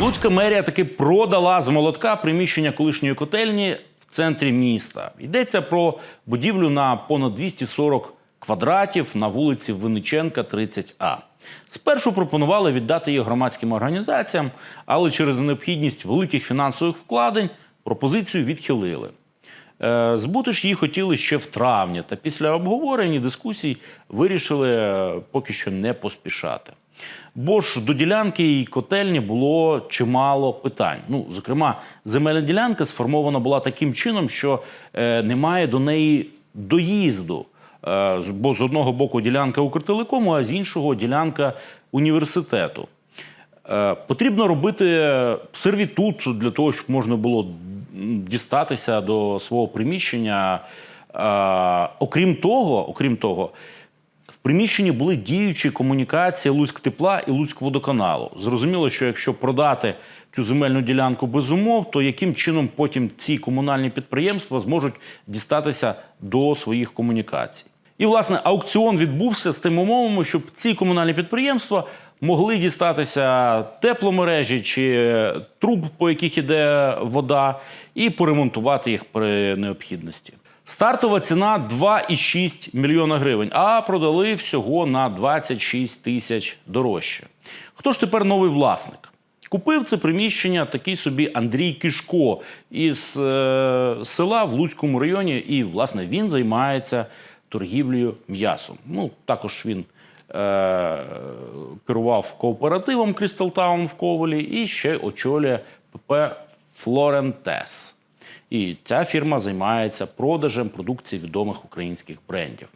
Луцька мерія таки продала з молотка приміщення колишньої котельні в центрі міста. Йдеться про будівлю на понад 240 квадратів на вулиці Винниченка, 30А. Спершу пропонували віддати її громадським організаціям, але через необхідність великих фінансових вкладень пропозицію відхилили. Е, Збути ж її хотіли ще в травні, та після обговорень і дискусій вирішили е, поки що не поспішати. Бо ж до ділянки і котельні було чимало питань. Ну, зокрема, земельна ділянка сформована була таким чином, що е, немає до неї доїзду. Е, бо з одного боку ділянка Укртелекому, а з іншого ділянка університету. Е, Потрібно робити сервітут для того, щоб можна було дістатися до свого приміщення. Е, Окрім того, окрім того, в приміщенні були діючі комунікації Луцьк тепла і Луцьк водоканалу. Зрозуміло, що якщо продати цю земельну ділянку без умов, то яким чином потім ці комунальні підприємства зможуть дістатися до своїх комунікацій? І власне аукціон відбувся з тими умовами, щоб ці комунальні підприємства могли дістатися тепломережі чи труб, по яких іде вода, і поремонтувати їх при необхідності. Стартова ціна 2,6 мільйона гривень, а продали всього на 26 тисяч дорожче. Хто ж тепер новий власник? Купив це приміщення такий собі Андрій Кишко із е, села в Луцькому районі, і власне він займається торгівлею м'ясом. Ну також він е, керував кооперативом Crystal Town в Ковелі і ще очолює ПП Флорентес. І ця фірма займається продажем продукції відомих українських брендів.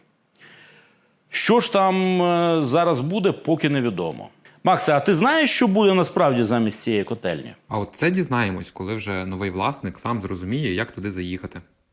Що ж там е, зараз буде, поки невідомо. Максе, а ти знаєш, що буде насправді замість цієї котельні? А от це дізнаємось, коли вже новий власник сам зрозуміє, як туди заїхати.